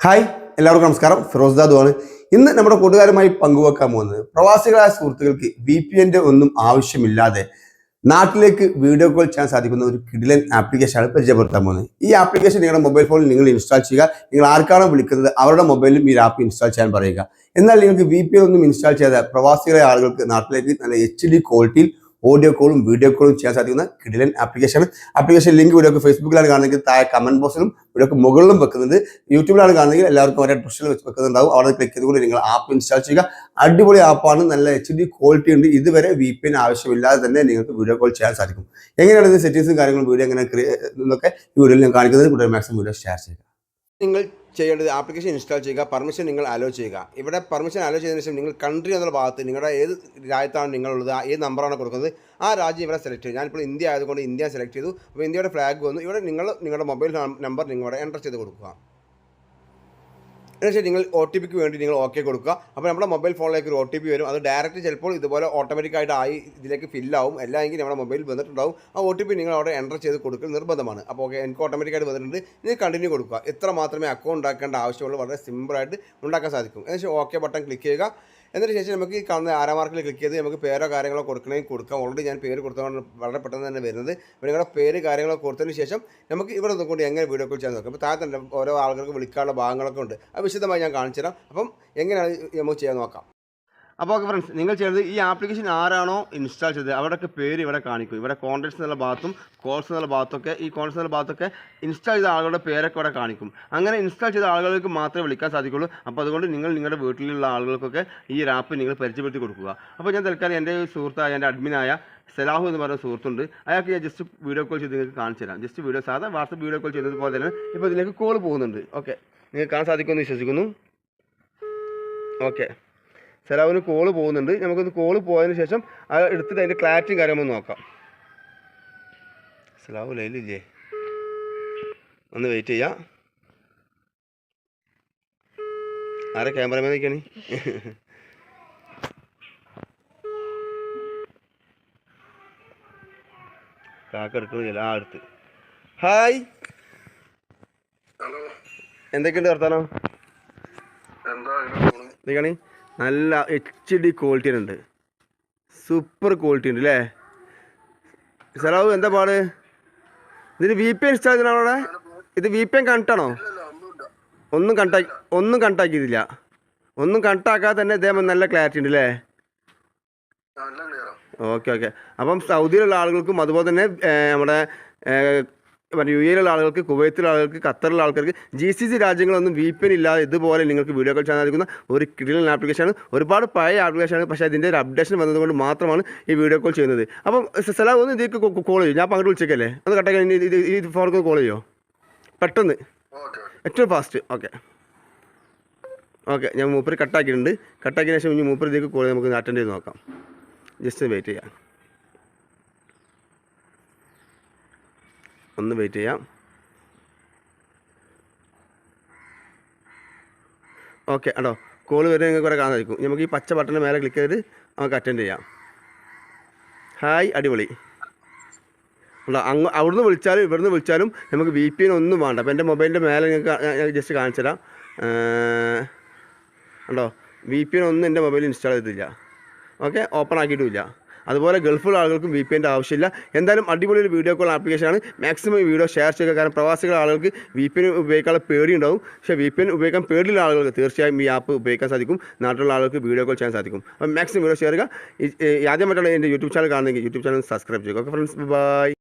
Hi എല്ലാവർക്കും നമസ്കാരം. ഫിറോസ് ആണ്. ഇന്ന് നമ്മുടെ കൂട്ടുകാരുമായി പങ്കുവെക്കാൻ പോകുന്നത് പ്രവാസികളായ സുഹൃത്തുക്കൾക്ക് വി പി എന്റെ ഒന്നും ആവശ്യമില്ലാതെ നാട്ടിലേക്ക് വീഡിയോ കോൾ ചെയ്യാൻ സാധിക്കുന്ന ഒരു കിഡിലൻ ആപ്ലിക്കേഷനാണ് പരിചയപ്പെടുത്താൻ പോകുന്നത്. ഈ ആപ്ലിക്കേഷൻ നിങ്ങളുടെ മൊബൈൽ ഫോണിൽ നിങ്ങൾ ഇൻസ്റ്റാൾ ചെയ്യുക. നിങ്ങൾ ആർക്കാണോ വിളിക്കുന്നത് അവരുടെ മൊബൈലിലും ഈ ആപ്പ് ഇൻസ്റ്റാൾ ചെയ്യാൻ പറയുക. എന്നാൽ നിങ്ങൾക്ക് വി പി ഒന്നും ഇൻസ്റ്റാൾ ചെയ്യാതെ പ്രവാസികളായ ആളുകൾക്ക് നാട്ടിലേക്ക് നല്ല എച്ച് ഡി ക്വാളിറ്റിയിൽ ഓഡിയോ കോളും വീഡിയോ കോളും ചെയ്യാൻ സാധിക്കുന്ന കിഡിലൻ ആപ്ലിക്കേഷൻ ആപ്ലിക്കേഷൻ ലിങ്ക് വീഡിയോക്ക് ഫേസ്ബുക്കിലാണ് കാണുന്നെങ്കിൽ താഴെ കമന്റ് ബോക്സിലും വീഡിയോക്ക് മുകളിലും വെക്കുന്നുണ്ട്. യൂട്യൂബിലാണ് കാണുന്നെങ്കിൽ എല്ലാവർക്കും അവരുടെ ഡിസ്ക്രിപ്ഷനിൽ വെച്ച് വെക്കുന്നുണ്ടാവും. അവിടെ ക്ലിക്ക് ചെയ്തുകൊണ്ട് നിങ്ങൾ ആപ്പ് ഇൻസ്റ്റാൾ ചെയ്യുക. അടിപൊളി ആപ്പാണ് നല്ല എച്ച് ഡി ക്വാളിറ്റി ഉണ്ട്. ഇതുവരെ വി പി എൻ ആവശ്യമില്ലാതെ തന്നെ നിങ്ങൾക്ക് വീഡിയോ കോൾ ചെയ്യാൻ സാധിക്കും. എങ്ങനെയാണ് ഇത് സെറ്റിംഗ്സും കാര്യങ്ങളും വീഡിയോ എങ്ങനെ എന്നൊക്കെ ഈ വീഡിയോയിൽ ഞാൻ കാണിക്കുന്നത് കൂടുതൽ മാക്സിമം വീഡിയോ ഷെയർ ചെയ്യുക. നിങ്ങൾ ചെയ്യേണ്ടത് ആപ്ലിക്കേഷൻ ഇൻസ്റ്റാൾ ചെയ്യുക പെർമിഷൻ നിങ്ങൾ അലോ ചെയ്യുക. ഇവിടെ പെർമിഷൻ അലോ ചെയ്തതിനു ശേഷം നിങ്ങൾ കൺട്രി എന്നുള്ള ഭാഗത്ത് നിങ്ങളുടെ ഏത് രാജ്യത്താണ് നിങ്ങളുള്ളത് ഏത് നമ്പറാണ് കൊടുക്കുന്നത് ആ രാജ്യം ഇവിടെ സെലക്ട് ചെയ്യും ഞാനിപ്പോൾ ഇന്ത്യ ആയതുകൊണ്ട് ഇന്ത്യ സെലക്ട് ചെയ്തു. അപ്പോൾ ഇന്ത്യയുടെ ഫ്ലാഗ് വന്നു. ഇവിടെ നിങ്ങൾ നിങ്ങളുടെ മൊബൈൽ നമ്പർ നിങ്ങളുടെ എന്റർ ചെയ്ത് കൊടുക്കുക. എന്നുവെച്ചാൽ നിങ്ങൾ ഒ ടി പിക്ക് വേണ്ടി നിങ്ങൾ ഓക്കെ കൊടുക്കുക. അപ്പോൾ നമ്മുടെ മൊബൈൽ ഫോണിലേക്ക് ഒരു ഒ ടി പി വരും. അത് ഡയറക്റ്റ് ചിലപ്പോൾ ഇതുപോലെ ഓട്ടോമാറ്റിക്കായിട്ട് ആയി ഇതിലേക്ക് ഫില്ലാവും എല്ലാം എങ്കിൽ നമ്മുടെ മൊബൈൽ വന്നിട്ടുണ്ടാവും. ആ ഒ ടി പി നിങ്ങൾ അവിടെ എന്റർ ചെയ്ത് കൊടുക്കൽ നിർബന്ധമാണ്. അപ്പോൾ ഓക്കെ എനിക്ക് ഓട്ടോമാറ്റിക്കായിട്ട് വന്നിട്ടുണ്ട്. ഇനി കണ്ടിന്യൂ കൊടുക്കുക. ഇത്ര മാത്രമേ അക്കൗണ്ട് ഉണ്ടാക്കേണ്ട ആവശ്യമുള്ളൂ. വളരെ സിമ്പിളായിട്ട് ഉണ്ടാക്കാൻ സാധിക്കും. എന്നുവെച്ചാൽ ഓക്കെ ബട്ടൺ ക്ലിക്ക് ചെയ്യുക. എന്നിട്ട് ശേഷം നമുക്ക് ഈ കാണുന്ന ആരാ മാർക്കിൽ ക്ലിക്ക് ചെയ്ത് നമുക്ക് പേരോ കാര്യങ്ങളോ കൊടുക്കണമെങ്കിൽ കൊടുക്കാം. ഓൾറെഡി ഞാൻ പേര് കൊടുത്തതുകൊണ്ട് വളരെ പെട്ടെന്ന് തന്നെ വരുന്നത്. നിങ്ങളുടെ പേര് കാര്യങ്ങളോ കൊടുത്തതിന് ശേഷം നമുക്ക് ഇവിടെ നിന്നുകൊണ്ട് എങ്ങനെ വീഡിയോ കോൾ ചെയ്യാൻ നോക്കാം. അപ്പോൾ താഴെ തന്നെ ഓരോ ആളുകൾക്ക് വിളിക്കാനുള്ള ഭാഗങ്ങളൊക്കെ ഉണ്ട്. അത് വിശദമായി ഞാൻ കാണിച്ചു തരാം അപ്പം എങ്ങനെയാണ് നമുക്ക് ചെയ്യാൻ നോക്കാം. അപ്പോൾ ഓക്കെ ഫ്രണ്ട്സ് നിങ്ങൾ ചെയ്യുന്നത് ഈ ആപ്ലിക്കേഷൻ ആരാണോ ഇൻസ്റ്റാൾ ചെയ്തത് അവരുടെയൊക്കെ പേര് ഇവിടെ കാണിക്കും. ഇവിടെ കോൺടാക്ട്സ് എന്നുള്ള ഭാഗത്തും കോൾസ് എന്നുള്ള ഭാഗത്തൊക്കെ ഈ കോൾസ് എന്നുള്ള ഭാഗത്തൊക്കെ ഇൻസ്റ്റാൾ ചെയ്ത ആളുകളുടെ പേരൊക്കെ ഇവിടെ കാണിക്കും. അങ്ങനെ ഇൻസ്റ്റാൾ ചെയ്ത ആളുകൾക്ക് മാത്രമേ വിളിക്കാൻ സാധിക്കുള്ളൂ. അപ്പോൾ അതുകൊണ്ട് നിങ്ങൾ നിങ്ങളുടെ വീട്ടിലുള്ള ആളുകൾക്കൊക്കെ ഈ ഒരു ആപ്പ് നിങ്ങൾ പരിചയപ്പെടുത്തി കൊടുക്കുക. അപ്പോൾ ഞാൻ തൽക്കാലം എന്റെ സുഹൃത്തായ എന്റെ അഡ്മിനായ സലാഹു എന്ന് പറയുന്ന സുഹൃത്തുണ്ട്. അയാൾക്ക് ഞാൻ ജസ്റ്റ് വീഡിയോ കോൾ ചെയ്ത് നിങ്ങൾക്ക് കാണിച്ചു തരാം. ജസ്റ്റ് വീഡിയോ സാധാ വാട്സപ്പ് വീഡിയോ കോൾ ചെയ്യുന്നത് പോലെ തന്നെ ഇപ്പോൾ ഇതിലേക്ക് കോൾ പോകുന്നുണ്ട്. ഓക്കെ നിങ്ങൾക്ക് കാണാൻ സാധിക്കുമെന്ന് വിശ്വസിക്കുന്നു. ഓക്കെ സലാവിന് കോൾ പോകുന്നുണ്ട്. നമുക്കൊന്ന് കോൾ പോയതിന് ശേഷം അത് എടുത്തിട്ട് അതിന്റെ ക്ലാരിറ്റിയും ഒന്ന് നോക്കാം. സലാവ് ലൈലില്ലേ ഒന്ന് വെയിറ്റ് ചെയ്യാം. ആരെ ക്യാമറമാൻ നിൽക്കണേ കാക്ക എടുക്കണില്ല ആ അടുത്ത് ഹായ് എന്തൊക്കെയുണ്ട് വർത്താനം? എന്താ ഇതൊക്കെയാണ് നല്ല എച്ച് ഡി ക്വാളിറ്റി ഉണ്ട്. സൂപ്പർ ക്വാളിറ്റി ഉണ്ട് അല്ലേ സലാവ് എന്താ പാട്? ഇതിന് വി പി എൻ ഇൻസ്റ്റാൾ ചെയ്തതാണോ അവിടെ? ഇത് വി പി എൻ കണക്റ്റാണോ ഒന്നും കണക്റ്റാക്കി ഒന്നും കണ്ടാക്കിയതില്ല ഒന്നും കണക്റ്റാക്കാതെ തന്നെ ഇതേപോലെ നല്ല ക്ലാരിറ്റി ഉണ്ട് അല്ലേ ഓക്കെ ഓക്കെ അപ്പം സൗദിയിലുള്ള ആളുകൾക്കും അതുപോലെ തന്നെ നമ്മുടെ യു എയിലുള്ള ആളുകൾക്ക് കുവൈത്തിലുള്ള ആളുകൾക്ക് ഖത്തറിലുള്ള ആൾക്കാർക്ക് ജി സി സി രാജ്യങ്ങളൊന്നും വി പി എൻ ഇല്ലാതെ ഇതുപോലെ നിങ്ങൾക്ക് വീഡിയോ കോൾ ചെയ്യാൻ സാധിക്കുന്ന ഒരു കിടിലൻ ആപ്ലിക്കേഷനാണ് ഒരുപാട് പഴയ ആപ്ലിക്കേഷനാണ് പക്ഷേ അതിന്റെ ഒരു അപ്ഡേഷൻ വന്നതുകൊണ്ട് മാത്രമാണ് ഈ വീഡിയോ കോൾ ചെയ്യുന്നത്. അപ്പം സലാം ഒന്ന് ഇതിലേക്ക് കോൾ ചെയ്യും. ഞാൻ പങ്കെടുത്ത് വിളിച്ചേക്കല്ലേ? അത് കട്ടാക്കി ഇത് ഇത് ഈ ഫോർക്ക് കോൾ ചെയ്യോ? പെട്ടെന്ന്. ഏറ്റവും ഫാസ്റ്റ് ഓക്കെ. ഓക്കെ ഞാൻ മൂപ്പർ കട്ടാക്കിയിട്ടുണ്ട് കട്ടാക്കിയതിന് ശേഷം ഇനി മൂപ്പർ ഇതിലേക്ക് കോൾ നമുക്ക് അറ്റൻഡ് ചെയ്ത് നോക്കാം. ജസ്റ്റ് വെയിറ്റ് ചെയ്യാം. ഒന്ന് വെയിറ്റ് ചെയ്യാം. ഓക്കെ അടോ കോൾ വരുന്നത് നിങ്ങൾക്ക് കുറേ കാണാൻ സാധിക്കും നമുക്ക് ഈ പച്ച ബട്ടണിന് മേലെ ക്ലിക്ക് ചെയ്ത് നമുക്ക് അറ്റൻഡ് ചെയ്യാം. ഹായ് അടിപൊളി. ഉണ്ടോ അങ്ങ് അവിടുന്ന് വിളിച്ചാലും ഇവിടുന്ന് വിളിച്ചാലും നമുക്ക് വി പി എൻ ഒന്നും വേണ്ട. അപ്പോൾ എന്റെ മൊബൈലിന്റെ മേലെ നിങ്ങൾക്ക് ജസ്റ്റ് കാണിച്ചു തരാം. ഉണ്ടോ വി പി എൻ ഒന്നും എന്റെ മൊബൈലിൽ ഇൻസ്റ്റാൾ ചെയ്തിട്ടില്ല. ഓക്കെ ഓപ്പൺ ആക്കിയിട്ടുമില്ല അതുപോലെ ഗൾഫിലുള്ള ആളുകൾക്കും വി പി എന്റെ ആവശ്യമില്ല. എന്തായാലും അടിപൊളി ഒരു വീഡിയോ കോൾ ആപ്ലിക്കേഷനാണ് മാക്സിമം വീഡിയോ ഷെയർ ചെയ്യുക. കാരണം പ്രവാസികളുടെ ആളുകൾക്ക് വി പി എൻ ഉപയോഗിക്കാനുള്ള പേടിയുണ്ടാവും. പക്ഷേ വി പി എൻ ഉപയോഗിക്കാൻ പേടിയുള്ള ആളുകൾക്ക് തീർച്ചയായും ഈ ആപ്പ് ഉപയോഗിക്കാൻ സാധിക്കും. നാട്ടിലുള്ള ആളുകൾക്ക് വീഡിയോ കോൾ ചെയ്യാൻ സാധിക്കും. അപ്പോൾ മാക്സിമം വീഡിയോ ഷെയർ ചെയ്യുക. ആദ്യമായിട്ടുള്ള എന്റെ യൂട്യൂബ് ചാനൽ കാണുന്നെങ്കിൽ യൂട്യൂബ് ചാനൽ സബ്സ്ക്രൈബ് ചെയ്യുക. Okay friends bye